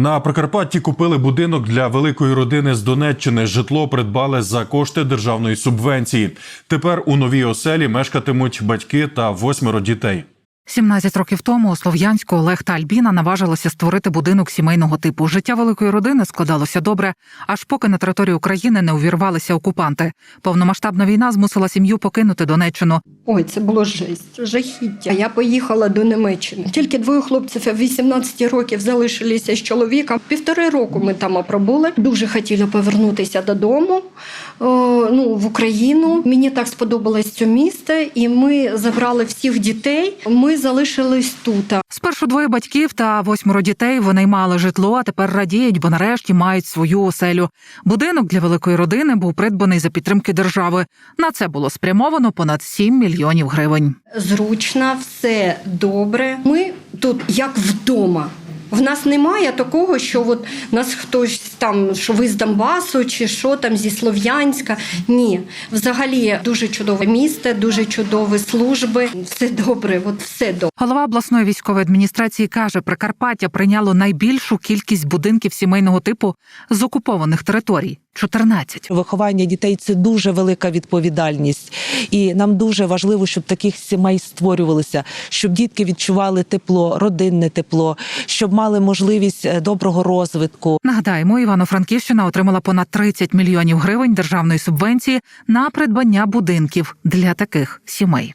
На Прикарпатті купили будинок для великої родини з Донеччини. Житло придбали за кошти державної субвенції. Тепер у новій оселі мешкатимуть батьки та восьмеро дітей. 17 років тому у Слов'янську Олег та Альбіна наважилися створити будинок сімейного типу. Життя великої родини складалося добре, аж поки на територію України не увірвалися окупанти. Повномасштабна війна змусила сім'ю покинути Донеччину. Ой, це було жесть, жахіття. Я поїхала до Німеччини. Тільки двоє хлопців 18 років залишилися з чоловіком. Півтори року ми там пробули. Дуже хотіли повернутися додому, ну, в Україну. Мені так сподобалось це місто, і ми забрали всіх дітей. Ми залишились тут. Спершу двоє батьків та восьмеро дітей вони мали житло, а тепер радіють, бо нарешті мають свою оселю. Будинок для великої родини був придбаний за підтримки держави. На це було спрямовано понад 7 мільйонів гривень. Зручно, все добре. Ми тут як вдома. В нас немає такого, що от нас хтось там, що ви з Донбасу чи що там зі Слов'янська. Ні, взагалі дуже чудове місто, дуже чудові служби. Все добре, от все добре. Голова обласної військової адміністрації каже, Прикарпаття прийняло найбільшу кількість будинків сімейного типу з окупованих територій 14. Виховання дітей це дуже велика відповідальність, і нам дуже важливо, щоб таких сімей створювалося, щоб дітки відчували тепло, родинне тепло, щоб мали можливість е, доброго розвитку. Нагадаємо, Івано-Франківщина отримала понад 30 мільйонів гривень державної субвенції на придбання будинків для таких сімей.